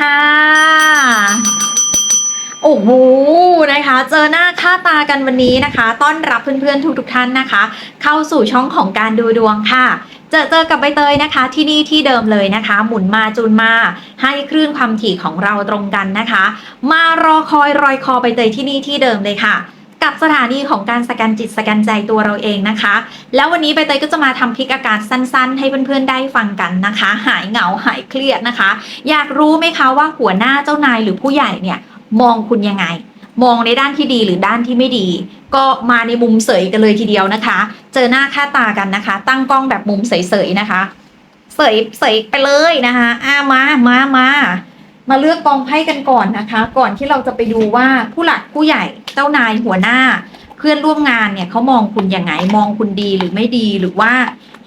ค่ะ โอ้โหนะคะ เจอหน้าค่าตากันวันนี้นะคะ ต้อนรับเพื่อนๆทุกๆท่านนะคะ เข้าสู่ช่องของการดูดวงค่ะเจอเจอกับใบเตยนะคะที่นี่ที่เดิมเลยนะคะ หมุนมาจูนมา ให้คลื่นความถี่ของเราตรงกันนะคะ มารอคอยรอยคอใบเตยที่นี่ที่เดิมเลยค่ะ กับสถานีของการสแกนจิตสแกนใจตัวเราเองนะคะ แล้ววันนี้ใบเตยก็จะมาทำพลิกอาการสั้น ๆ ให้เพื่อนๆได้ฟังกันนะคะ หายเหงาหายเครียดนะคะ อยากรู้ไหมคะว่าหัวหน้าเจ้านายหรือผู้ใหญ่เนี่ยมองคุณยังไง มองในด้านที่ดีหรือด้านที่ไม่ดี ก็มาในมุมเสยกันเลยทีเดียวนะคะ เจอหน้าค่าตากันนะคะ ตั้งกล้องแบบมุมเสยๆนะคะ เสยเสยไปเลยนะคะอ่ามามามา มาเลือกกองไพ่กันก่อนนะคะ ก่อนที่เราจะไปดูว่าผู้หลักผู้ใหญ่เจ้านายหัวหน้า เพื่อนร่วมงานเนี่ยเขามองคุณยังไงมองคุณดีหรือไม่ดีหรือว่า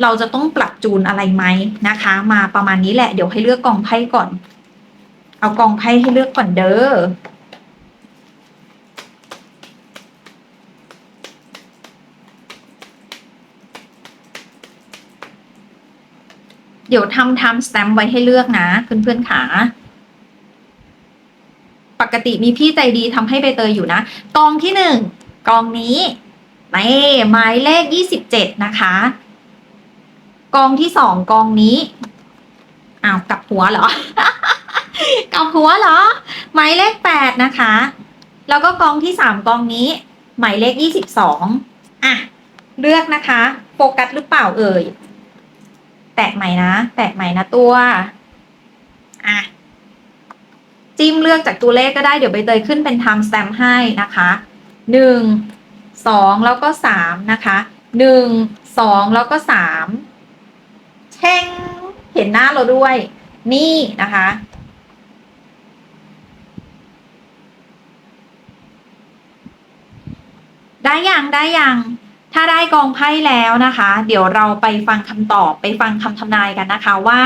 เราจะต้องปรับจูนอะไรไหมนะคะ มาประมาณนี้แหละเดี๋ยวให้เลือกกองไพ่ก่อน เอากองไพ่ให้เลือกก่อนเด้อเดี๋ยวทำทำสแตมป์ไว้ให้เลือกนะเพื่อนๆขา ปกติมีพี่ใจดีทำให้ใบเตยอยู่นะ กองที่หนึ่งกองนี้นี่หมายเลขยี่สิบเจ็ดนะคะ กองที่สองกองนี้อ้าวกลับหัวเหรอ กลับหัวเหรอ หมายเลขแปดนะคะ แล้วก็กองที่สามกองนี้ หมายเลขยี่สิบสองอะ เลือกนะคะโฟกัสหรือเปล่าเอ่ย แตะใหม่นะ แตะใหม่นะตัว อะ จิ้มเลือกจากตัวเลขก็ได้เดี๋ยวใบเตยขึ้นเป็น time stamp ให้นะคะหนึ่งสองแล้วก็สามนะคะหนึ่งสองแล้วก็สามแช่งเห็นหน้าเราด้วย นี่นะคะ ได้ยังได้ยังถ้าได้กองไพ่แล้วนะคะ เดี๋ยวเราไปฟังคำตอบไปฟังคำทำนายกันนะคะว่า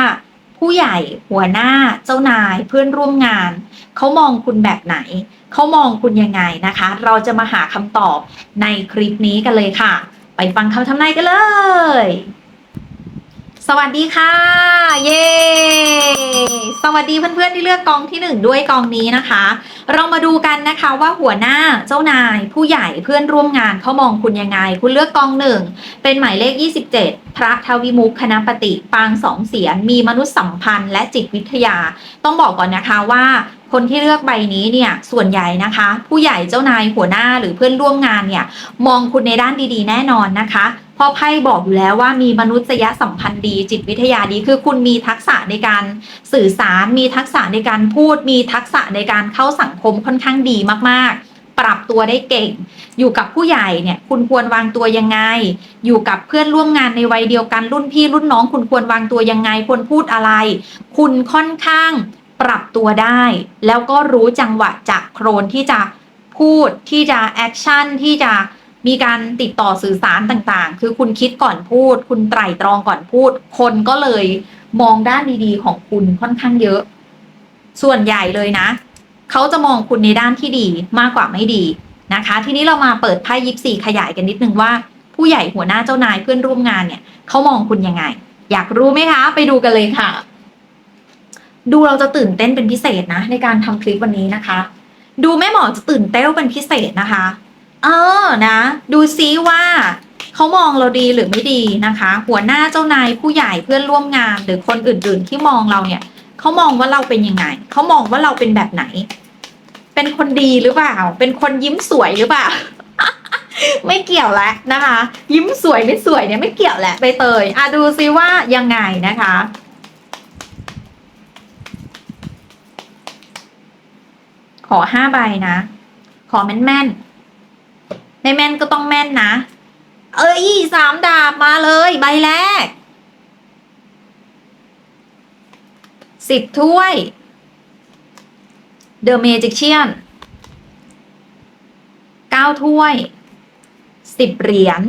ผู้ใหญ่ หัวหน้า เจ้านาย เพื่อนร่วมงาน เขามองคุณแบบไหน เขามองคุณยังไงนะคะ เราจะมาหาคำตอบในคลิปนี้กันเลยค่ะ ไปฟังคำทำนายกันเลย สวัสดีค่ะ เย้สวัสดีเพื่อนๆที่เลือกกองที่หนึ่งด้วยกองนี้นะคะ เรามาดูกันนะคะว่าหัวหน้าเจ้านายผู้ใหญ่เพื่อนร่วมงานเขามองคุณยังไง คุณเลือกกองหนึ่งเป็นหมายเลข 27 พระทวิมุขคณปฏิปางสองเสียนมีมนุษยสัมพันธ์และจิตวิทยา ต้องบอกก่อนนะคะว่าคนที่เลือกใบนี้เนี่ยส่วนใหญ่นะคะ ผู้ใหญ่เจ้านายหัวหน้าหรือเพื่อนร่วมงานเนี่ยมองคุณในด้านดีๆ แน่นอนนะคะ เพราะไพ่บอกอยู่แล้วว่ามีมนุษยสัมพันธ์ดีจิตวิทยาดีคือคุณมีทักษะในการสื่อสาร มีทักษะในการพูด มีทักษะในการเข้าสังคมค่อนข้างดีมากๆปรับตัวได้เก่ง อยู่กับผู้ใหญ่เนี่ยคุณควรวางตัวยังไง อยู่กับเพื่อนร่วมงานในวัยเดียวกันรุ่นพี่รุ่นน้อง คุณควรวางตัวยังไงควรพูดอะไร คุณค่อนข้างปรับตัวได้ แล้วก็รู้จังหวะจากโครนที่จะพูดที่จะแอคชั่นที่จะ มีการติดต่อสื่อสารต่างๆ คือคุณคิดก่อนพูด คุณไตร่ตรองก่อนพูด คนก็เลยมองด้านดีๆ ของคุณค่อนข้างเยอะ ส่วนใหญ่เลยนะ เขาจะมองคุณในด้านที่ดีมากกว่าไม่ดีนะคะ ทีนี้เรามาเปิดไพ่ยิปซีขยายกันนิดนึงว่า ผู้ใหญ่หัวหน้าเจ้านายเพื่อนร่วมงานเนี่ยเขามองคุณยังไง อยากรู้ไหมคะ ไปดูกันเลยค่ะ ดูเราจะตื่นเต้นเป็นพิเศษนะ ในการทำคลิปวันนี้นะคะ ดูแม่หมอจะตื่นเต้นเป็นพิเศษนะคะ เออนะ ดูซิว่าเขามองเราดีหรือไม่ดีนะคะ หัวหน้าเจ้านายผู้ใหญ่เพื่อนร่วมงาน หรือคนอื่น ๆ ที่มองเราเนี่ยเขามองว่าเราเป็นยังไงเขามองว่าเราเป็นแบบไหน เป็นคนดีหรือเปล่า เป็นคนยิ้มสวยหรือเปล่า ไม่เกี่ยวแล้วนะคะ ยิ้มสวยไม่สวยเนี่ยไม่เกี่ยวแหละใบเตยอะดูซิว่ายังไงนะคะขอห้าใบนะ ขอแม่นแม่นๆ ไม่แม่นก็ต้องแม่นนะ เอ้ยสามดาบมาเลย ใบแรกสิบถ้วย The Magician เก้าถ้วยสิบเหรียญ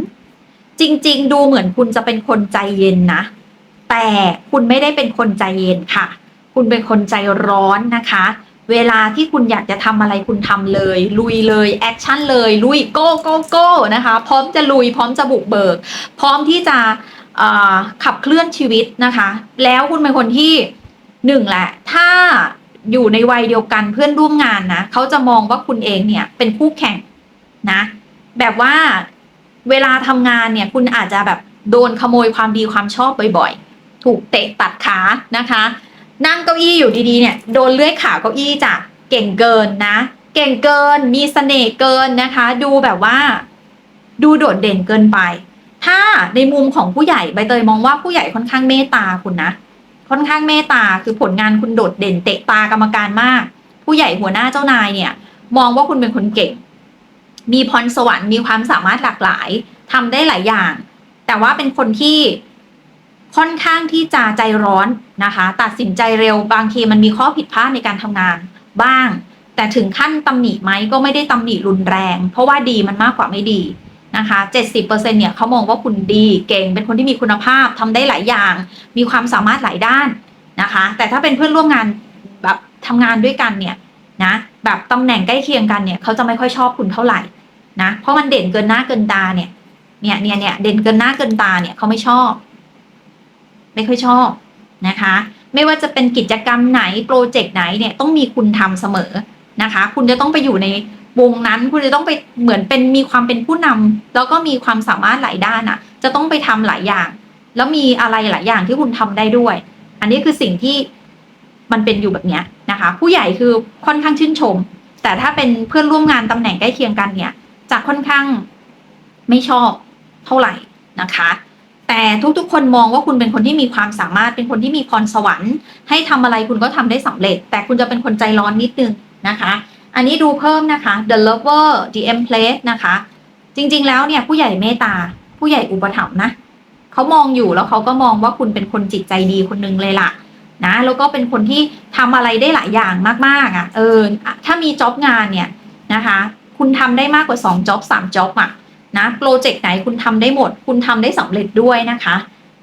จริง ๆ ดูเหมือนคุณจะเป็นคนใจเย็นนะ แต่คุณไม่ได้เป็นคนใจเย็นค่ะ คุณเป็นคนใจร้อนนะคะ เวลาที่คุณอยากจะทำอะไรคุณทำเลย ลุยเลยแอคชั่นเลย ลุยโก้โก้โก้นะคะ พร้อมจะลุย พร้อมจะบุกเบิก พร้อมที่จะขับเคลื่อนชีวิตนะคะ แล้วคุณเป็นคนที่หนึ่งแหละ ถ้าอยู่ในวัยเดียวกันเพื่อนร่วมงานนะเขาจะมองว่าคุณเองเนี่ยเป็นคู่แข่งนะ แบบว่าเวลาทำงานเนี่ยคุณอาจจะแบบโดนขโมยความดีความชอบบ่อยๆ ถูกเตะตัดขานะคะ นั่งเก้าอี้อยู่ดีๆเนี่ยโดนเลื่อยขาเก้าอี้จ้ะเก่งเกินนะ เก่งเกินมีเสน่ห์เกินนะคะ ดูแบบว่า ดูโดดเด่นเกินไป ถ้าในมุมของผู้ใหญ่ใบเตยมองว่าผู้ใหญ่ค่อนข้างเมตตาคุณนะค่อนข้างเมตตาคือผลงานคุณโดดเด่นเตะตากรรมการมาก ผู้ใหญ่หัวหน้าเจ้านายเนี่ย มองว่าคุณเป็นคนเก่ง มีพรสวรรค์มีความสามารถหลากหลายทำได้หลายอย่าง แต่ว่าเป็นคนที่ ค่อนข้างที่จะใจร้อนนะคะ ตัดสินใจเร็วบางทีมันมีข้อผิดพลาดในการทำงานบ้าง แต่ถึงขั้นตำหนิไหมก็ไม่ได้ตำหนิรุนแรง เพราะว่าดีมันมากกว่าไม่ดีนะคะ70%เนี่ยเขามองว่าคุณดีเก่งเป็นคนที่มีคุณภาพทำได้หลายอย่าง มีความสามารถหลายด้านนะคะ แต่ถ้าเป็นเพื่อนร่วมงานแบบทำงานด้วยกันเนี่ยนะแบบตำแหน่งใกล้เคียงกันเนี่ยเขาจะไม่ค่อยชอบคุณเท่าไหร่นะเพราะมันเด่นเกินหน้าเกินตาเนี่ยเนี่ยเนี่ยเนี่ยเด่นเกินหน้าเกินตาเนี่ยเขาไม่ชอบ ไม่ค่อยชอบนะคะ ไม่ว่าจะเป็นกิจกรรมไหนโปรเจกต์ไหนเนี่ยต้องมีคุณทำเสมอนะคะ คุณจะต้องไปอยู่ในวงนั้น คุณจะต้องไปเหมือนเป็นมีความเป็นผู้นำแล้วก็มีความสามารถหลายด้านอะ จะต้องไปทำหลายอย่าง แล้วมีอะไรหลายอย่างที่คุณทำได้ด้วย อันนี้คือสิ่งที่มันเป็นอยู่แบบเนี้ยนะคะ ผู้ใหญ่คือค่อนข้างชื่นชม แต่ถ้าเป็นเพื่อนร่วมงานตำแหน่งใกล้เคียงกันเนี่ยจะค่อนข้างไม่ชอบเท่าไหร่นะคะ แต่ทุกๆ คนมองว่าคุณเป็นคนที่มีความสามารถเป็นคนที่มีพรสวรรค์ ให้ทำอะไรคุณก็ทำได้สำเร็จ แต่คุณจะเป็นคนใจร้อนนิดนึงนะคะ อันนี้ดูเพิ่มนะคะ the lover the empress นะคะ จริงๆแล้วเนี่ยผู้ใหญ่เมตตา ผู้ใหญ่อุปถัมภ์นะเขามองอยู่แล้วเขาก็มองว่าคุณเป็นคนจิตใจดีคนนึงเลยล่ะนะแล้วก็เป็นคนที่ทำอะไรได้หลายอย่างมากๆอะเออถ้ามีจ็อบงานเนี่ยนะคะ คุณทำได้มากกว่า2จ็อบ3จ็อบอะ นะโปรเจกต์ไหนคุณทำได้หมด คุณทำได้สำเร็จด้วยนะคะ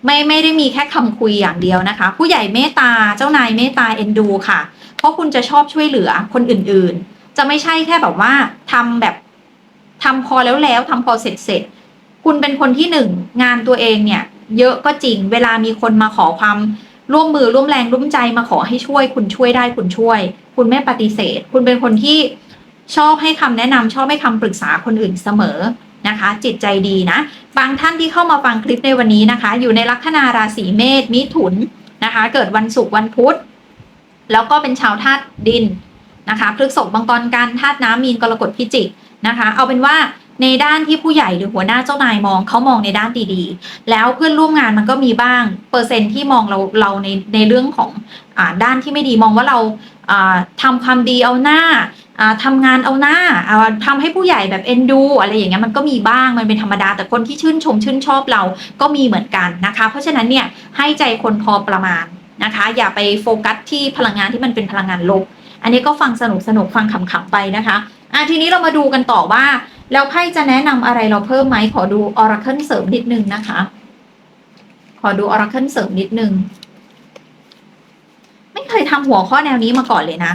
ไม่ไม่ได้มีแค่คำคุยอย่างเดียวนะคะ ผู้ใหญ่เมตตาเจ้านายเมตตาเอ็นดูค่ะ เพราะคุณจะชอบช่วยเหลือคนอื่นๆ จะไม่ใช่แค่แบบว่าทำแบบทำพอแล้วแล้วทำพอเสร็จเสร็จคุณเป็นคนที่หนึ่งงานตัวเองเนี่ย เยอะก็จริง เวลามีคนมาขอความร่วมมือร่วมแรงร่วมใจมาขอให้ช่วย คุณช่วยได้คุณช่วย คุณไม่ปฏิเสธ คุณเป็นคนที่ชอบให้คำแนะนำชอบให้คำปรึกษาคนอื่นเสมอ นะคะ จิตใจดีนะ บางท่านที่เข้ามาฟังคลิปในวันนี้นะคะ อยู่ในลัคนาราศีเมษมิถุนนะคะ เกิดวันศุกร์วันพุธ แล้วก็เป็นชาวธาตุดินนะคะพฤกษบางกรกันธาตุน้ำมีนกรกฎพิจิกนะคะ เอาเป็นว่าในด้านที่ผู้ใหญ่หรือหัวหน้าเจ้านายมองเขามองในด้านดีๆ แล้วเพื่อนร่วมงานมันก็มีบ้าง เปอร์เซ็นต์ที่มองเราเราในในเรื่องของอด้านที่ไม่ดีมองว่าเราอ่าทำความดีเอาหน้า ทำงานเอาหน้าเอาทำให้ผู้ใหญ่แบบเอ็นดู อะไรอย่างเงี้ยมันก็มีบ้างมันเป็นธรรมดา แต่คนที่ชื่นชมชื่นชอบเราก็มีเหมือนกันนะคะ เพราะฉะนั้นเนี่ยให้ใจคนพอประมาณนะคะ อย่าไปโฟกัสที่พลังงานที่มันเป็นพลังงานลบ อันนี้ก็ฟังสนุกสนุกฟังขำๆไปนะคะอะทีนี้เรามาดูกันต่อว่า แล้วไพ่จะแนะนำอะไรเราเพิ่มไหมขอดู Oracle เสริมนิดนึงนะคะ ขอดู Oracle เสริมนิดนึงไม่เคยทำหัวข้อแนวนี้มาก่อนเลยนะ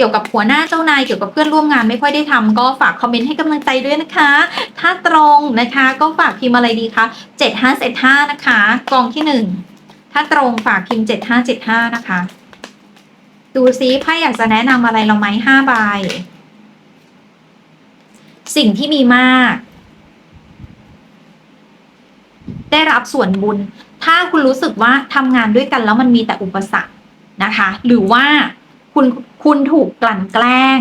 กี่ยวกับหัวหน้าเจ้านายเกี่ยวกับเพื่อนร่วมงานไม่ค่อยได้ทำก็ฝากคอมเมนต์ให้กำลังใจด้วยนะคะ ถ้าตรงนะคะก็ฝากพิมพ์อะไรดีคะเจ็ดห้าเจ็ดห้านะคะกองที่หนึ่งถ้าตรงฝากพิมพ์เจ็ดห้าเจ็ดห้านะคะ ดูซิไพ่อยากจะแนะนำอะไรเราไหมห้าใบสิ่งที่มีมาก ได้รับส่วนบุญ ถ้าคุณรู้สึกว่าทำงานด้วยกันแล้วมันมีแต่อุปสรรคนะคะ หรือว่า คุณคุณถูกกลั่นแกล้ง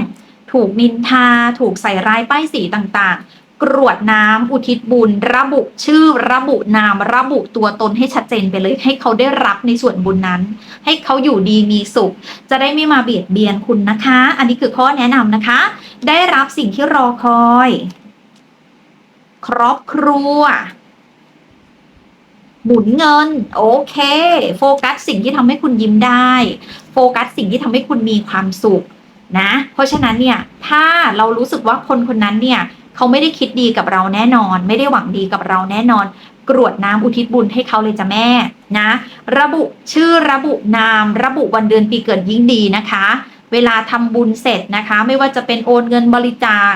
ถูกนินทา ถูกใส่ร้ายป้ายสีต่างๆ กรวดน้ำอุทิศบุญ ระบุชื่อระบุนาม ระบุตัวตนให้ชัดเจนไปเลย ให้เขาได้รับในส่วนบุญนั้น ให้เขาอยู่ดีมีสุข จะได้ไม่มาเบียดเบียนคุณนะคะ อันนี้คือข้อแนะนำนะคะ ได้รับสิ่งที่รอคอย ครอบครัว หมุนเงิน โอเค โฟกัสสิ่งที่ทำให้คุณยิ้มได้ โฟกัสสิ่งที่ทำให้คุณมีความสุขนะ เพราะฉะนั้นเนี่ย ถ้าเรารู้สึกว่าคนคนนั้นเนี่ย เขาไม่ได้คิดดีกับเราแน่นอน ไม่ได้หวังดีกับเราแน่นอน กรวดน้ำอุทิศบุญให้เขาเลยจ้ะแม่นะ ระบุชื่อระบุนาม ระบุวันเดือนปีเกิดยิ่งดีนะคะ เวลาทำบุญเสร็จนะคะ ไม่ว่าจะเป็นโอนเงินบริจาค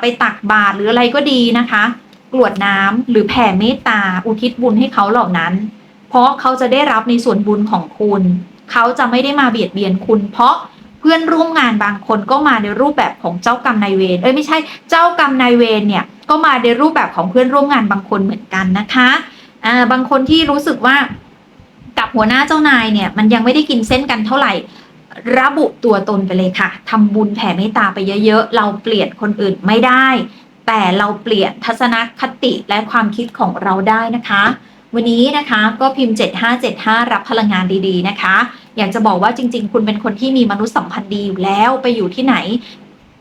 ไปตักบาตรหรืออะไรก็ดีนะคะ กรวดน้ำหรือแผ่เมตตา อุทิศบุญให้เขาเหล่านั้น เพราะเขาจะได้รับในส่วนบุญของคุณ เขาจะไม่ได้มาเบียดเบียนคุณ เพราะเพื่อนร่วมงานบางคนก็มาในรูปแบบของเจ้ากรรมนายเวรเอ้ยไม่ใช่เจ้ากรรมนายเวรเนี่ยก็มาในรูปแบบของเพื่อนร่วมงานบางคนเหมือนกันนะคะอ่าบางคนที่รู้สึกว่ากับหัวหน้าเจ้านายเนี่ยมันยังไม่ได้กินเส้นกันเท่าไหร่ระบุตัวตนไปเลยค่ะทำบุญแผ่เมตตาไปเยอะ ๆ เราเปลี่ยนคนอื่นไม่ได้ แต่เราเปลี่ยนทัศนคติและความคิดของเราได้นะคะ วันนี้นะคะก็พิมพ์ 7575 รับพลังงานดีๆนะคะ อยากจะบอกว่าจริง ๆ คุณเป็นคนที่มีมนุษยสัมพันธ์ดีอยู่แล้วไปอยู่ที่ไหน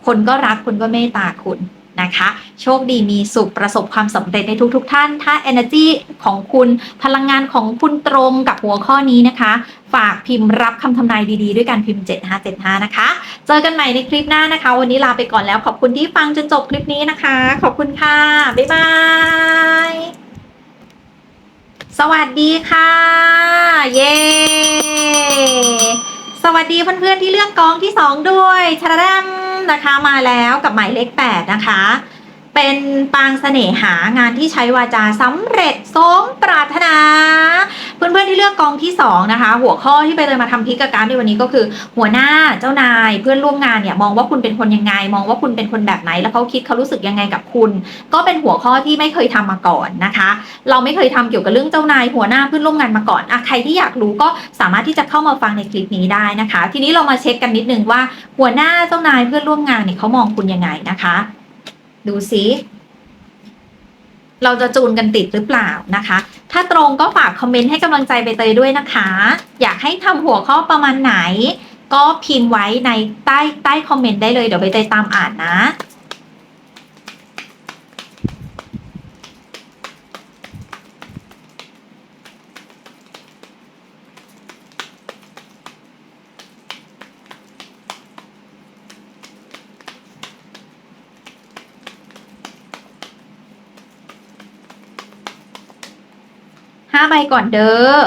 คนก็รักคนก็เมตตาคุณนะคะโชคดีมีสุขประสบความสำเร็จในทุกๆทท่าน ถ้า energy ของคุณพลังงานของคุณตรงกับหัวข้อนี้นะคะ ฝากพิมพ์รับคำทำนายดีๆ ด้วยการพิมพ์ 7575 นะคะ เจอกันใหม่ในคลิปหน้านะคะ วันนี้ลาไปก่อนแล้วขอบคุณที่ฟังจนจบคลิปนี้นะคะ ขอบคุณค่ะ บ๊ายบาย สวัสดีค่ะ เย้ สวัสดีเพื่อนๆที่เลือกกองที่ 2 ด้วยชาดมนะคะมาแล้วกับหมายเลข 8 นะคะ เป็นปางเสน่หางานที่ใช้วาจาสำเร็จสมปรารถนา เพื่อนๆที่เลือกกองที่2นะคะ หัวข้อที่ไปเลยมาทำพิกการในวันนี้ก็คือ หัวหน้าเจ้านายเพื่อนร่วมงานเนี่ยมองว่าคุณเป็นคนยังไง มองว่าคุณเป็นคนแบบไหน แล้วเขาคิดเขารู้สึกยังไงกับคุณ ก็เป็นหัวข้อที่ไม่เคยทำมาก่อนนะคะ เราไม่เคยทำเกี่ยวกับเรื่องเจ้านาย หัวหน้าเพื่อนร่วมงานมาก่อนอะใครที่อยากรู้ก็สามารถที่จะเข้ามาฟังในคลิปนี้ได้นะคะ ทีนี้เรามาเช็คกันนิดนึงว่า หัวหน้าเจ้านายเพื่อนร่วมงานเนี่ยเขามองคุณยังไงนะคะ ดูซิเราจะจูนกันติดหรือเปล่านะคะ ถ้าตรงก็ฝากคอมเมนต์ให้กำลังใจใบเตยด้วยนะคะ อยากให้ทำหัวข้อประมาณไหน ก็พิมพ์ไว้ในใต้ใต้คอมเมนต์ได้เลยเดี๋ยวใบเตยตามอ่านนะ ก่อนเด้อ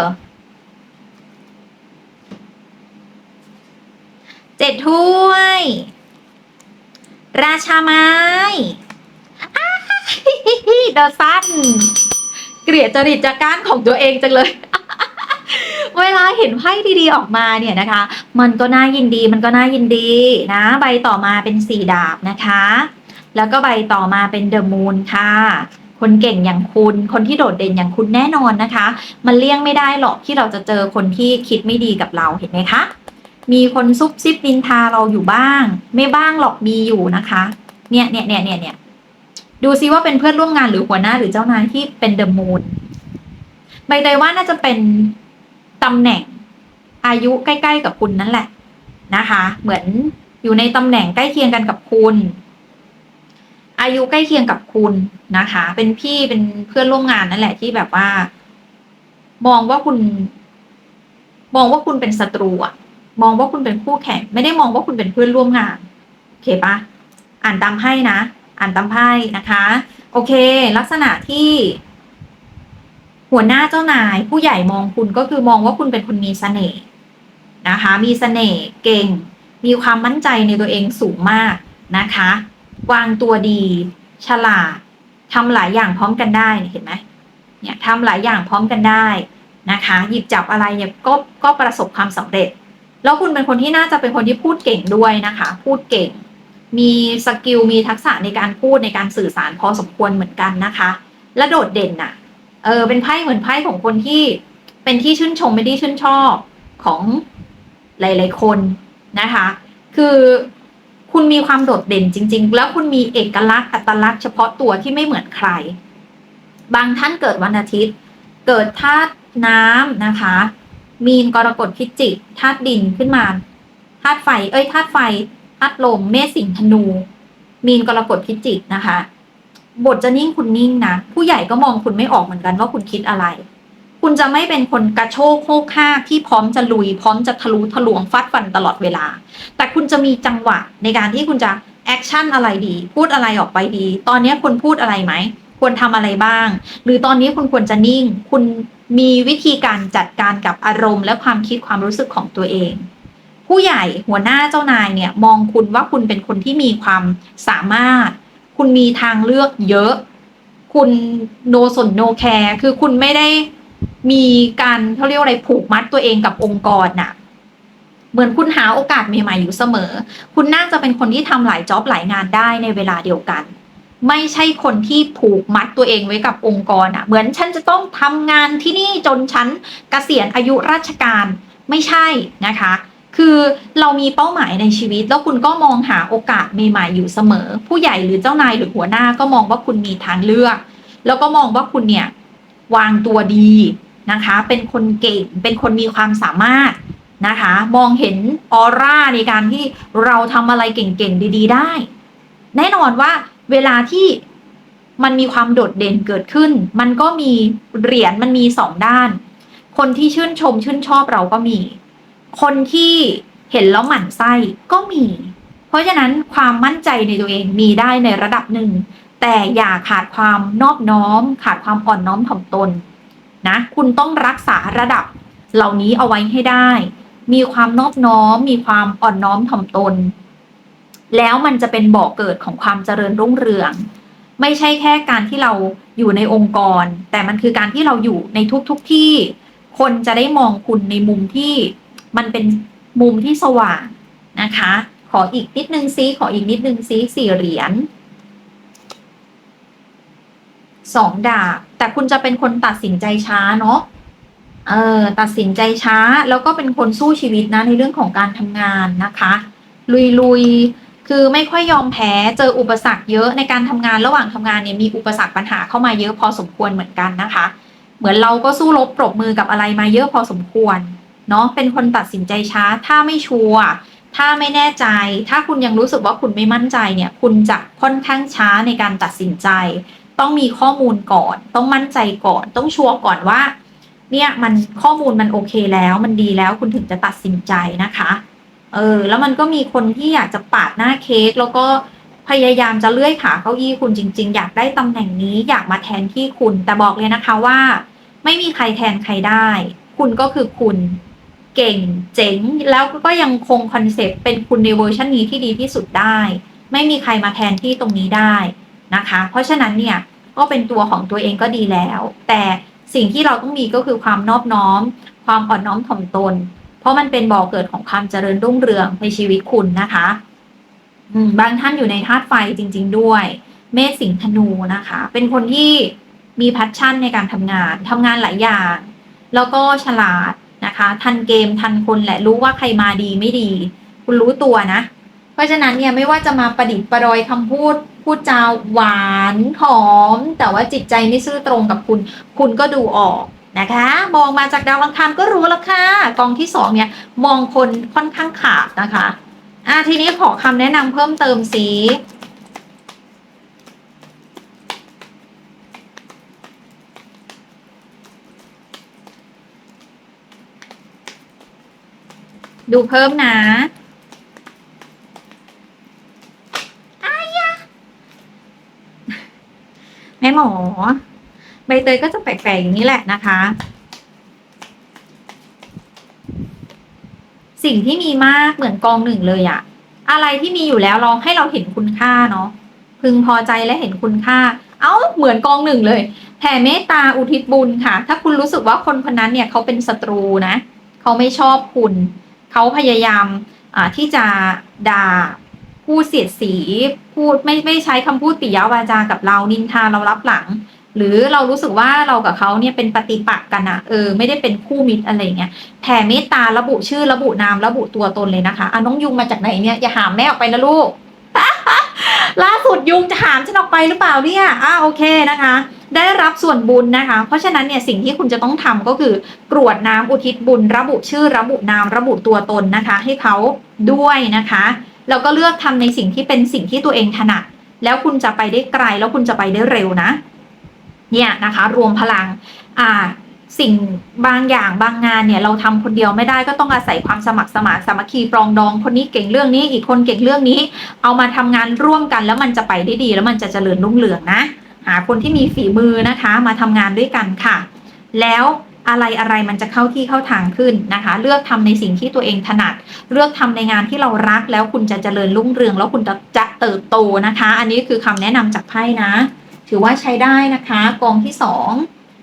เจ็ดถ้วย ราชาไม้เดอะซันเกลียดจริตจากการของตัวเองจังเลย เวลาเห็นไพ่ดีๆออกมาเนี่ยนะคะ มันก็น่ายินดี มันก็น่ายินดีนะ ใบต่อมาเป็นสี่ดาบนะคะ แล้วก็ใบต่อมาเป็นเดอะมูนค่ะ คนเก่งอย่างคุณ คนที่โดดเด่นอย่างคุณแน่นอนนะคะ มันเลี่ยงไม่ได้หรอกที่เราจะเจอคนที่คิดไม่ดีกับเราเห็นไหมคะ มีคนซุบซิบนินทาเราอยู่บ้าง ไม่บ้างหรอกมีอยู่นะคะ เนี่ยเนี่ยเนี่ยเนี่ยเนี่ยดูซิว่าเป็นเพื่อนร่วมงานหรือหัวหน้าหรือเจ้านายที่เป็นเดอะมูนใบเตยว่าน่าจะเป็นตำแหน่งอายุใกล้ ๆ กับคุณนั่นแหละนะคะ เหมือนอยู่ในตำแหน่งใกล้เคียงกันกับคุณ อายุใกล้เคียงกับคุณนะคะ เป็นพี่เป็นเพื่อนร่วมงานนั่นแหละที่แบบว่า มองว่าคุณ มองว่าคุณเป็นศัตรูอะมองว่าคุณเป็นคู่แข่ง ไม่ได้มองว่าคุณเป็นเพื่อนร่วมงานโอเคปะอ่านตามไพ่นะ อ่านตามไพ่นะคะ โอเค ลักษณะที่ หัวหน้าเจ้านาย ผู้ใหญ่มองคุณก็คือมองว่าคุณเป็นคนมีเสน่ห์นะคะ มีเสน่ห์เก่ง มีความมั่นใจในตัวเองสูงมากนะคะ วางตัวดี ฉลาดทำหลายอย่างพร้อมกันได้เห็นไหมเนี่ยทำหลายอย่างพร้อมกันได้นะคะ หยิบจับอะไรเนี่ยก็ก็ประสบความสำเร็จ แล้วคุณเป็นคนที่น่าจะเป็นคนที่พูดเก่งด้วยนะคะ พูดเก่ง มีสกิลมีทักษะในการพูดในการสื่อสารพอสมควรเหมือนกันนะคะ และโดดเด่นน่ะเออเป็นไพ่เหมือนไพ่ของคนที่เป็นที่ชื่นชมไม่ได้ชื่นชอบของหลาย ๆ คนนะคะ คือ คุณมีความโดดเด่นจริง ๆ แล้วคุณมีเอกลักษณ์อัตลักษณ์เฉพาะตัวที่ไม่เหมือนใคร บางท่านเกิดวันอาทิตย์ เกิดธาตุน้ำนะคะ มีนกรกฎพิจิกธาตุดินขึ้นมาธาตุไฟ เอ้ยธาตุไฟธาตุลมเมษสิงธนู มีนกรกฎพิจิกนะคะ บทจะนิ่งคุณนิ่งนะผู้ใหญ่ก็มองคุณไม่ออกเหมือนกันว่าคุณคิดอะไร คุณจะไม่เป็นคนกระโชกโคกห้ากที่พร้อมจะลุย พร้อมจะทะลุทะลวงฟัดฟันตลอดเวลา แต่คุณจะมีจังหวะในการที่คุณจะแอคชั่นอะไรดี พูดอะไรออกไปดี ตอนนี้คุณพูดอะไรไหม ควรทำอะไรบ้าง หรือตอนนี้คุณควรจะนิ่ง คุณมีวิธีการจัดการกับอารมณ์และความคิดความรู้สึกของตัวเอง ผู้ใหญ่หัวหน้าเจ้านายเนี่ยมองคุณว่าคุณเป็นคนที่มีความสามารถ คุณมีทางเลือกเยอะ คุณโนสนโนแคร์คือคุณไม่ได้ มีการเขาเรียกว่าอะไรผูกมัดตัวเองกับองค์กรน่ะ เหมือนคุณหาโอกาสใหม่ๆอยู่เสมอ คุณน่าจะเป็นคนที่ทำหลายจ็อบหลายงานได้ในเวลาเดียวกัน ไม่ใช่คนที่ผูกมัดตัวเองไว้กับองค์กรอะเหมือนฉันจะต้องทำงานที่นี่จนฉันเกษียณอายุราชการไม่ใช่นะคะ คือเรามีเป้าหมายในชีวิต แล้วคุณก็มองหาโอกาสใหม่ๆอยู่เสมอ ผู้ใหญ่หรือเจ้านายหรือหัวหน้าก็มองว่าคุณมีทางเลือก แล้วก็มองว่าคุณเนี่ยวางตัวดี นะคะ เป็นคนเก่ง เป็นคนมีความสามารถนะคะ มองเห็นออร่าในการที่เราทำอะไรเก่งๆดีๆได้ แน่นอนว่าเวลาที่มันมีความโดดเด่นเกิดขึ้น มันก็มีเหรียญมันมีสองด้าน คนที่ชื่นชมชื่นชอบเราก็มี คนที่เห็นแล้วหมั่นไส้ก็มี เพราะฉะนั้นความมั่นใจในตัวเองมีได้ในระดับหนึ่ง แต่อย่าขาดความนอบน้อม ขาดความอ่อนน้อมถ่อมตน นะคุณต้องรักษาระดับเหล่านี้เอาไว้ให้ได้ มีความนอบน้อม มีความอ่อนน้อมถ่อมตน แล้วมันจะเป็นบ่อกเกิดของความเจริญรุ่งเรือง ไม่ใช่แค่การที่เราอยู่ในองค์กร แต่มันคือการที่เราอยู่ในทุกๆทที่ คนจะได้มองคุณในมุมที่มันเป็นมุมที่สว่างนะคะ ขออีกนิดนึงซิขออีกนิดนึงซิสี่เหรียญ สองดาบ แต่คุณจะเป็นคนตัดสินใจช้าเนาะเออตัดสินใจช้าแล้วก็เป็นคนสู้ชีวิตนะในเรื่องของการทำงานนะคะ ลุยลุยคือไม่ค่อยยอมแพ้เจออุปสรรคเยอะในการทำงานระหว่างทำงานเนี่ยมีอุปสรรคปัญหาเข้ามาเยอะพอสมควรเหมือนกันนะคะ เหมือนเราก็สู้รบปรบมือกับอะไรมาเยอะพอสมควรเนาะเป็นคนตัดสินใจช้าถ้าไม่ชัวร์ถ้าไม่แน่ใจ ถ้าคุณยังรู้สึกว่าคุณไม่มั่นใจเนี่ย คุณจะค่อนข้างช้าในการตัดสินใจ ต้องมีข้อมูลก่อน ต้องมั่นใจก่อน ต้องชัวร์ก่อนว่า เนี่ยมันข้อมูลมันโอเคแล้ว มันดีแล้วคุณถึงจะตัดสินใจนะคะ เออ แล้วมันก็มีคนที่อยากจะปาดหน้าเค้กแล้วก็พยายามจะเลื่อยขาเก้าอี้คุณจริง ๆ อยากได้ตำแหน่งนี้อยากมาแทนที่คุณ แต่บอกเลยนะคะว่า ไม่มีใครแทนใครได้ คุณก็คือคุณเก่งเจ๋งแล้วก็ยังคงคอนเซปต์เป็นคุณในเวอร์ชันนี้ที่ดีที่สุดได้ ไม่มีใครมาแทนที่ตรงนี้ได้ นะคะ เพราะฉะนั้นเนี่ยก็เป็นตัวของตัวเองก็ดีแล้ว แต่สิ่งที่เราต้องมีก็คือความนอบน้อม ความอ่อนน้อมถ่อมตน เพราะมันเป็นบ่อกเกิดของความเจริญรุ่งเรืองในชีวิตคุณนะคะบางท่านอยู่ในธาตุไฟจริง ๆ ด้วย เมษสิงห์ธนูนะคะ เป็นคนที่มีแพชชั่นในการทำงานทำงานหลายอย่าง แล้วก็ฉลาดนะคะ ทันเกมทันคนแหละรู้ว่าใครมาดีไม่ดี คุณรู้ตัวนะ เพราะฉะนั้นเนี่ยไม่ว่าจะมาประดิษฐ์ประดอยคำพูด พูดจาหวานหอม แต่ว่าจิตใจไม่ซื่อตรงกับคุณ คุณก็ดูออกนะคะ มองมาจากดาวอังคารก็รู้แล้วค่ะกองที่สองเนี่ยมองคนค่อนข้างขาดนะคะอะทีนี้ขอคำแนะนำเพิ่มเติมสิดูเพิ่มนะอายะแม่หมอ ใบเตยก็จะแปลกๆอย่างนี้แหละนะคะ สิ่งที่มีมากเหมือนกองหนึ่งเลยอะอะไรที่มีอยู่แล้วเราให้เราเห็นคุณค่าเนาะพึงพอใจและเห็นคุณค่า เอ้าเหมือนกองหนึ่งเลยแผ่เมตตาอุทิศบุญค่ะ ถ้าคุณรู้สึกว่าคนคนนั้นเนี่ยเขาเป็นศัตรูนะ เขาไม่ชอบคุณ เขาพยายามที่จะด่า พูดเสียดสี พูดไม่ไม่ใช้คำพูดปิยาวาจากับเรานินทาเรารับหลัง หรือเรารู้สึกว่าเรากับเขาเนี่ยเป็นปฏิปักษ์กันอะเออไม่ได้เป็นคู่มิตรอะไรเงี้ยแผ่เมตตาระบุชื่อระบุนามระบุตัวตนเลยนะคะอะน้องยุงมาจากไหนเนี่ยอย่าหามแม่ออกไปนะลูกล่าสุดยุงจะหามฉันออกไปหรือเปล่าเนี่ยอะโอเคนะคะ ได้รับส่วนบุญนะคะ เพราะฉะนั้นเนี่ยสิ่งที่คุณจะต้องทำก็คือกรวดน้ำอุทิศบุญ ระบุชื่อ ระบุนาม ระบุตัวตนนะคะ ให้เขาด้วยนะคะ แล้วก็เลือกทำในสิ่งที่เป็นสิ่งที่ตัวเองถนัด แล้วคุณจะไปได้ไกลแล้วคุณจะไปได้เร็วนะ เนี่ยนะคะ รวมพลัง อ่า สิ่งบางอย่างบางงานเนี่ย เราทำคนเดียวไม่ได้ก็ต้องอาศัยความสมัครสมานสามัคคีปรองดองคนนี้เก่งเรื่องนี้ อีกคนเก่งเรื่องนี้ เอามาทำงานร่วมกันแล้วมันจะไปได้ดี แล้วมันจะเจริญรุ่งเรืองนะ หาคนที่มีฝีมือนะคะ มาทำงานด้วยกันค่ะ แล้ว อะไรอะไรมันจะเข้าที่เข้าทางขึ้นนะคะ เลือกทำในสิ่งที่ตัวเองถนัด เลือกทำในงานที่เรารักแล้วคุณจะเจริญรุ่งเรือง แล้วคุณจะจะเติบโตนะคะ อันนี้คือคำแนะนำจากไพ่นะ ถือว่าใช้ได้นะคะกองที่สอง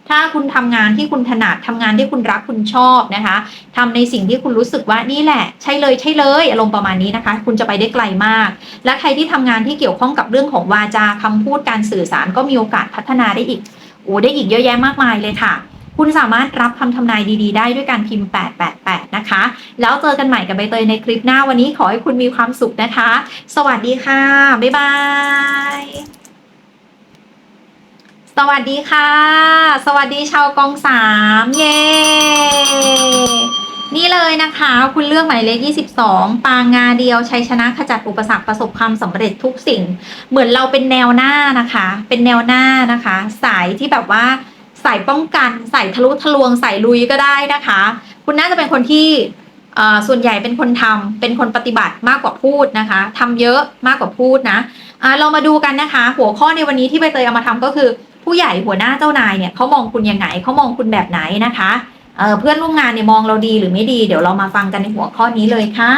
ถ้าคุณทำงานที่คุณถนัดทำงานที่คุณรักคุณชอบนะคะทำในสิ่งที่คุณรู้สึกว่านี่แหละ ใช่เลยใช่เลยอารมณ์ประมาณนี้นะคะ คุณจะไปได้ไกลมาก และใครที่ทำงานที่เกี่ยวข้องกับเรื่องของวาจาคำพูดการสื่อสารก็มีโอกาสพัฒนาได้อีกโอ้ได้อีกเยอะแยะมากมายเลยค่ะ คุณสามารถรับคำทำนายดีๆ ได้ด้วยการพิมพ์ 888 นะคะ แล้วเจอกันใหม่กับใบเตยในคลิปหน้าวันนี้ขอให้คุณมีความสุขนะคะ สวัสดีค่ะ บ๊ายบาย สวัสดีค่ะ สวัสดีชาวกองสามเย้นี่เลยนะคะ คุณเลือกหมายเลข 22 ปางงาเดียวชัยชนะขจัดอุปสรรคประสบความสำเร็จทุกสิ่ง เหมือนเราเป็นแนวหน้านะคะ เป็นแนวหน้านะคะ สายที่แบบว่า ใสายป้องกันใสายทะลุทะลวงใสายลุยก็ได้นะคะ คุณน่าจะเป็นคนที่อ่อส่วนใหญ่เป็นคนทำเป็นคนปฏิบัติมากกว่าพูดนะคะทำเยอะมากกว่าพูดนะอ่าเรามาดูกันนะคะ หัวข้อในวันนี้ที่ใบเตยเอามาทำก็คือ ผู้ใหญ่หัวหน้าเจ้านายเนี่ยเขามองคุณยังไงเขามองคุณแบบไหนนะคะเอ่อเพื่อนร่วมงานเนี่ยมองเราดีหรือไม่ดี เดี๋ยวเรามาฟังกันในหัวข้อนี้เลยค่ะ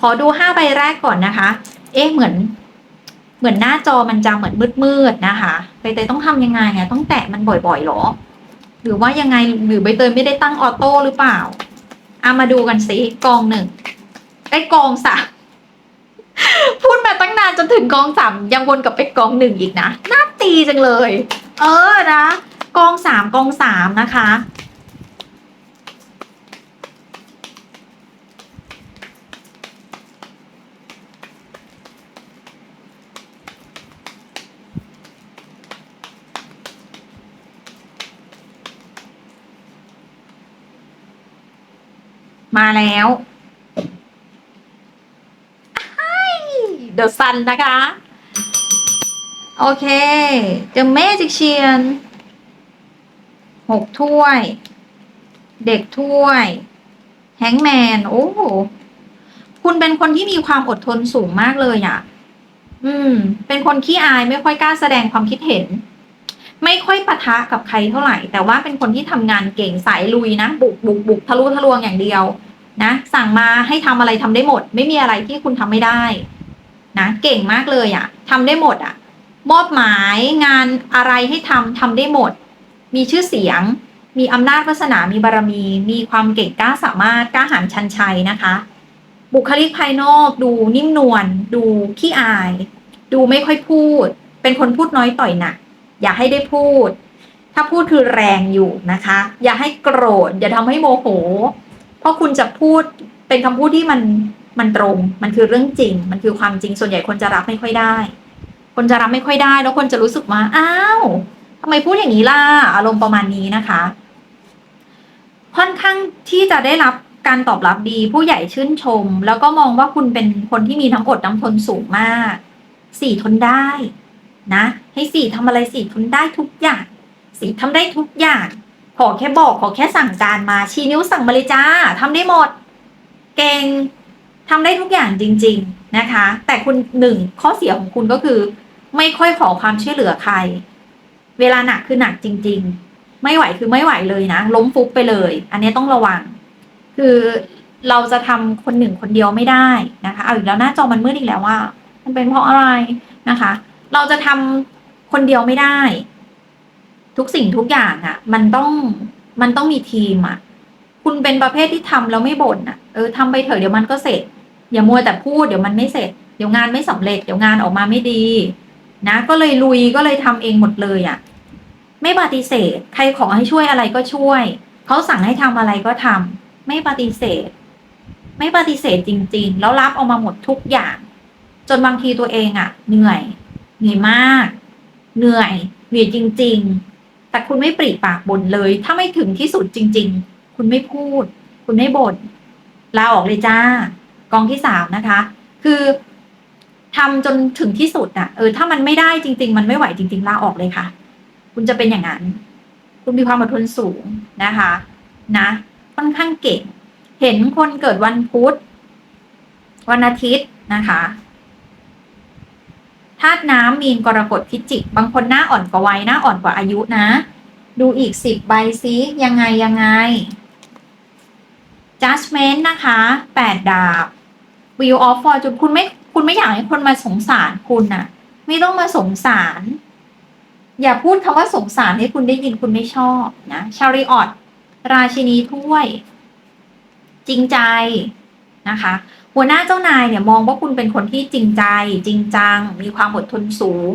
ขอดูห้าใบแรกก่อนนะคะ เอ๊ะเหมือน เหมือนหน้าจอมันจะเหมือนมืดๆนะคะใบเตยต้องทำยังไงอะต้องแตะมันบ่อยๆหรอ หรือว่ายังไงหรือใบเตยไม่ได้ตั้งออโต้หรือเปล่าเอามาดูกันสิกองหนึ่งไอ้กองสามพูดมาตั้งนานจนถึงกองสามยังวนกลับไปกองหนึ่งอีกนะน่าตีจังเลย เออนะกองสามกองสามนะคะ มาแล้วเดอะซันนะคะ โอเค The Magician หกถ้วย เด็กถ้วย แฮงแมน โอ้โหคุณเป็นคนที่มีความอดทนสูงมากเลยอะ่ะ อืม เป็นคนขี้อายไม่ค่อยกล้าแสดงความคิดเห็น ไม่ค่อยปะทะกับใครเท่าไหร่ แต่ว่าเป็นคนที่ทำงานเก่งสายลุยนะ บุกบุกบุกทะลุทะลวงอย่างเดียวนะ สั่งมาให้ทำอะไรทำได้หมด ไม่มีอะไรที่คุณทำไม่ได้นะเก่งมากเลยอะ่ะทำได้หมดอะ่ะ มอบหมายงานอะไรให้ทำทำได้หมด มีชื่อเสียง มีอำนาจวาสนามีบารมี มีความเก่งกล้าสามารถกล้าหาญชันชัยนะคะ บุคลิกภายนอกดูนิ่มนวลดูขี้อาย ดูไม่ค่อยพูด เป็นคนพูดน้อยต่อยหนัก อย่าให้ได้พูด ถ้าพูดคือแรงอยู่นะคะ อย่าให้โกรธ อย่าทำให้โมโห เพราะคุณจะพูดเป็นคำพูดที่มันมันตรง มันคือเรื่องจริง มันคือความจริง ส่วนใหญ่คนจะรับไม่ค่อยได้ คนจะรับไม่ค่อยได้ แล้วคนจะรู้สึกว่า อ้าวทำไมพูดอย่างนี้ล่ะ อารมณ์ประมาณนี้นะคะ ค่อนข้างที่จะได้รับการตอบรับดี ผู้ใหญ่ชื่นชม แล้วก็มองว่าคุณเป็นคนที่มีทั้งอดทั้งทนสูงมาก สี่ทนได้ นะ ให้สี่ทำอะไรสี่ทนได้ทุกอย่าง สี่ทำได้ทุกอย่าง ขอแค่บอกขอแค่สั่งการมาชี้นิ้วสั่งมาเลยจ้าทำได้หมด เก่งทำได้ทุกอย่างจริง ๆนะคะ แต่คุณหนึ่งข้อเสียของคุณก็คือ ไม่ค่อยขอความช่วยเหลือใคร เวลาหนักคือหนักจริง ๆ ไม่ไหวคือไม่ไหวเลยนะ ล้มฟุบไปเลย อันนี้ต้องระวัง คือเราจะทำคนหนึ่งคนเดียวไม่ได้นะคะ เอาอีกแล้วหน้าจอมันมืดอีกแล้วว่า มันเป็นเพราะอะไรนะคะ เราจะทำคนเดียวไม่ได้ ทุกสิ่งทุกอย่างอะ่ะ มันต้องมันต้องมีทีมอะ่ะ คุณเป็นประเภทที่ทำแล้วไม่บ่นอะเออทำไปเถอะเดี๋ยวมันก็เสร็จ อย่ามัวแต่พูดเดี๋ยวมันไม่เสร็จ เดี๋ยวงานไม่สำเร็จ เดี๋ยวงานออกมาไม่ดี นะ ก็เลยลุยก็เลยทำเองหมดเลยอะ่ะ ไม่ปฏิเสธ ใครขอให้ช่วยอะไรก็ช่วยเขาสั่งให้ทำอะไรก็ทำไม่ปฏิเสธ ไม่ปฏิเสธจริง ๆ แล้วรับเอามาหมดทุกอย่าง จนบางทีตัวเองอะ่ะ เหนื่อย เหนื่อยมาก เหนื่อยเหนื่อยจริง ๆ แต่คุณไม่ปรีปากบ่นเลย ถ้าไม่ถึงที่สุดจริง ๆ คุณไม่พูด คุณไม่บ่นลาออกเลยจ้า กองที่สามนะคะ คือทำจนถึงที่สุดอะเออถ้ามันไม่ได้จริง ๆ มันไม่ไหวจริง ๆ ลาออกเลยค่ะ คุณจะเป็นอย่างนั้น คุณมีความอดทนสูงนะคะ นะค่อนข้างเก่ง เห็นคนเกิดวันพุธวันอาทิตย์นะคะาตุน้ำมีนกรกฎพิจิก บางคนหน้าอ่อนกว่าวัยหน้าอ่อนกว่าอายุนะ ดูอีกสิบใบซิยังไงยังไง judgment นะคะแปดดาบ wheel of fortune คุณไม่คุณไม่อยากให้คนมาสงสารคุณน่ะ ไม่ต้องมาสงสาร อย่าพูดคำว่าสงสารให้คุณได้ยินคุณไม่ชอบนะชาริออตราชินีถ้วย จริงใจนะคะ หัวหน้าเจ้านายเนี่ยมองว่าคุณเป็นคนที่จริงใจ จริงจัง มีความอดทนสูง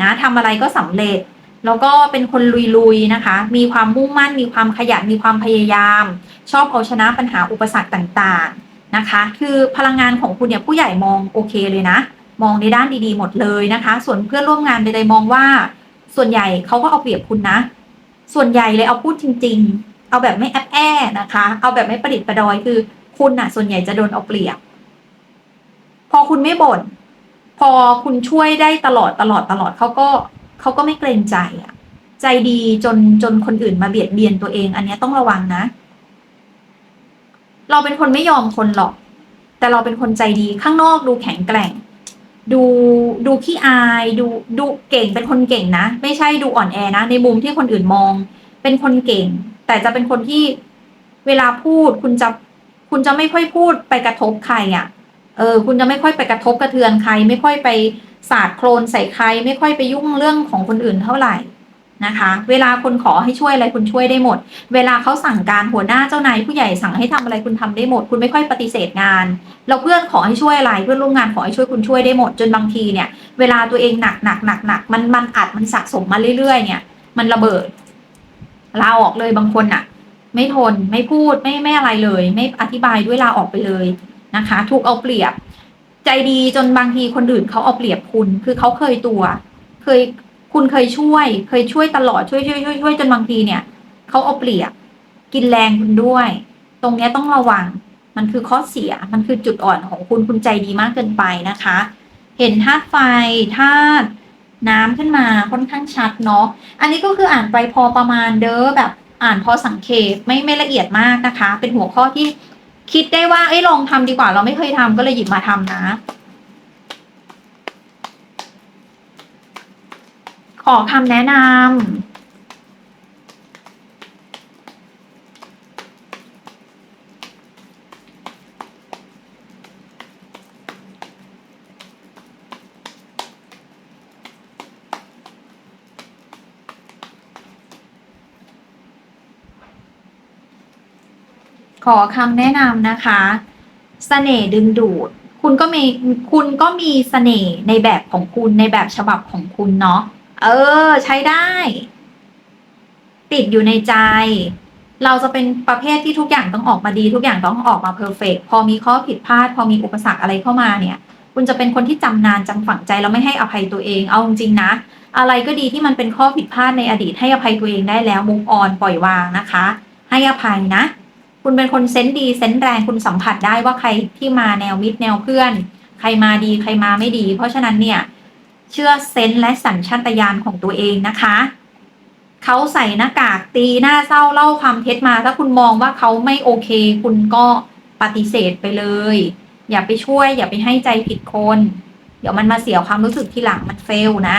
นะทำอะไรก็สำเร็จ แล้วก็เป็นคนลุยๆนะคะ มีความมุ่งมั่น มีความขยัน มีความพยายาม ชอบเอาชนะปัญหาอุปสรรคต่างๆนะคะ คือพลังงานของคุณเนี่ยผู้ใหญ่มองโอเคเลยนะ มองในด้านดีๆหมดเลยนะคะ ส่วนเพื่อนร่วมงานใดๆมองว่า ส่วนใหญ่เขาก็เอาเปรียบคุณนะ ส่วนใหญ่เลยเอาพูดจริง ๆ เอาแบบไม่แอบแอนะคะ เอาแบบไม่ประดิษฐ์ประดอยคือคุณน่ะส่วนใหญ่จะโดนเอาเปรียบ พอคุณไม่บ่นพอคุณช่วยได้ตลอดตลอดตลอดเขาก็เขาก็ไม่เกรงใจอะ ใจดีจนจนคนอื่นมาเบียดเบียนตัวเอง อันนี้ต้องระวังนะ เราเป็นคนไม่ยอมคนหรอก แต่เราเป็นคนใจดีข้างนอกดูแข็งแกร่ง ดูดูขี้อายดูดูเก่งเป็นคนเก่งนะ ไม่ใช่ดูอ่อนแอนะ ในมุมที่คนอื่นมอง เป็นคนเก่ง แต่จะเป็นคนที่เวลาพูดคุณจะคุณจะไม่ค่อยพูดไปกระทบใครอะ่ะ ออคุณจะไม่ค่อยไปกระทบกระเทือนใคร ไม่ค่อยไปสาดโคลนใส่ใคร ไม่ค่อยไปยุ่งเรื่องของคนอื่นเท่าไหร่นะคะ เวลาคนขอให้ช่วยอะไรคุณช่วยได้หมด เวลาเขาสั่งการหัวหน้าเจ้านายผู้ใหญ่สั่งให้ทำอะไรคุณทำได้หมด คุณไม่ค่อยปฏิเสธงาน เราเพื่อนขอให้ช่วยอะไรเพื่อนร่วมงานขอให้ช่วยคุณช่วยได้หมด จนบางทีเนี่ย เวลาตัวเองหนักหนักหนักหนักมันมันอัดมันสะสมมาเรื่อยๆ เนี่ย มันระเบิดลาออกเลยบางคนน่ะไม่ทนไม่พูดไม่ไม่อะไรเลย ไม่อธิบายด้วยลาออกไปเลย นะคะ ถูกเอาเปรียบ ใจดีจนบางทีคนอื่นเขาเอาเปรียบคุณ คือเขาเคยตัว เคยคุณเคยช่วย เคยช่วยตลอดช่วยช่วยช่วยช่วยจนบางทีเนี่ยเขาเอาเปรียบ กินแรงคุณด้วย ตรงนี้ต้องระวัง มันคือข้อเสียมันคือจุดอ่อนของคุณคุณใจดีมากเกินไปนะคะ เห็นธาตุไฟธาตุน้ำขึ้นมาค่อนข้างชัดเนาะ อันนี้ก็คืออ่านไปพอประมาณเด้อแบบอ่านพอสังเกตไม่ไม่ละเอียดมากนะคะ เป็นหัวข้อที่ คิดได้ว่าเอ้ยลองทำดีกว่า เราไม่เคยทำก็เลยหยิบมาทำนะ ขอคำแนะนำ ขอคำแนะนำนะคะเสน่ห์ดึงดูด คุณก็มีคุณก็มีเสน่ห์ในแบบของคุณในแบบฉบับของคุณเนาะเออ ใช้ได้ ติดอยู่ในใจ เราจะเป็นประเภทที่ทุกอย่างต้องออกมาดี ทุกอย่างต้องออกมาเพอร์เฟกพอมีข้อผิดพลาด พอมีอุปสรรคอะไรเข้ามาเนี่ย คุณจะเป็นคนที่จำนานจำฝังใจแล้วไม่ให้อภัยตัวเองเอาจริงนะ อะไรก็ดีที่มันเป็นข้อผิดพลาดในอดีตให้อภัยตัวเองได้แล้วมุกออนปล่อยวางนะคะ ให้อภัยนะ คุณเป็นคนเซนส์ดีเซนส์แรงคุณสัมผัสได้ว่าใครที่มาแนวมิตรแนวเพื่อน ใครมาดีใครมาไม่ดี เพราะฉะนั้นเนี่ย เชื่อเซนส์และสัญชาตญาณของตัวเองนะคะเขาใส่หน้ากากตีหน้าเศร้าเล่าความเท็จมา ถ้าคุณมองว่าเขาไม่โอเค คุณก็ปฏิเสธไปเลย อย่าไปช่วย อย่าไปให้ใจผิดคน เดี๋ยวมันมาเสียความรู้สึกทีหลังมันเฟลนะ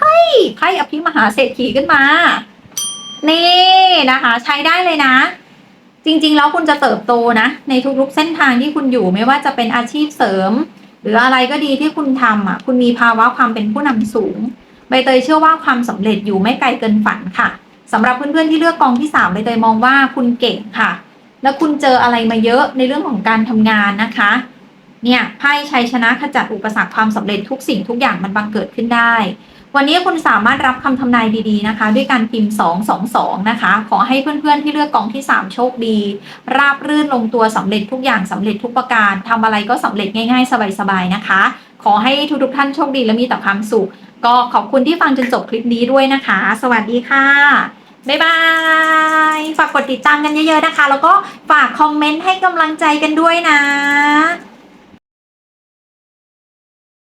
เฮ้ยไพ่อภิมหาเศรษฐีขึ้นมา นี่นะคะ ใช้ได้เลยนะ จริงๆ แล้วคุณจะเติบโตนะ ในทุกๆเส้นทางที่คุณอยู่ไม่ว่าจะเป็นอาชีพเสริม หรืออะไรก็ดีที่คุณทำอะ คุณมีภาวะความเป็นผู้นำสูง ใบเตยเชื่อว่าความสำเร็จอยู่ไม่ไกลเกินฝันค่ะสำหรับเพื่อนๆที่เลือกกองที่สามใบเตยมองว่าคุณเก่งค่ะ แล้วคุณเจออะไรมาเยอะในเรื่องของการทำงานนะคะ เนี่ยไพ่ชัยชนะขจัดอุปสรรคความสำเร็จทุกสิ่งทุกอย่างมันบังเกิดขึ้นได้ วันนี้คุณสามารถรับคำทำนายดีๆนะคะ ด้วยการพิมพ์ 222 นะคะ ขอให้เพื่อนๆที่เลือกกองที่ 3 โชคดี ราบรื่นลงตัวสำเร็จทุกอย่างสำเร็จทุกประการทำอะไรก็สำเร็จง่ายๆ สบายๆนะคะ ขอให้ทุกๆท่านโชคดีและมีแต่ความสุข ก็ขอบคุณที่ฟังจนจบคลิปนี้ด้วยนะคะ สวัสดีค่ะบ๊ายบาย ฝากกดติดตามกันเยอะๆนะคะ แล้วก็ฝากคอมเมนต์ให้กำลังใจกันด้วยนะ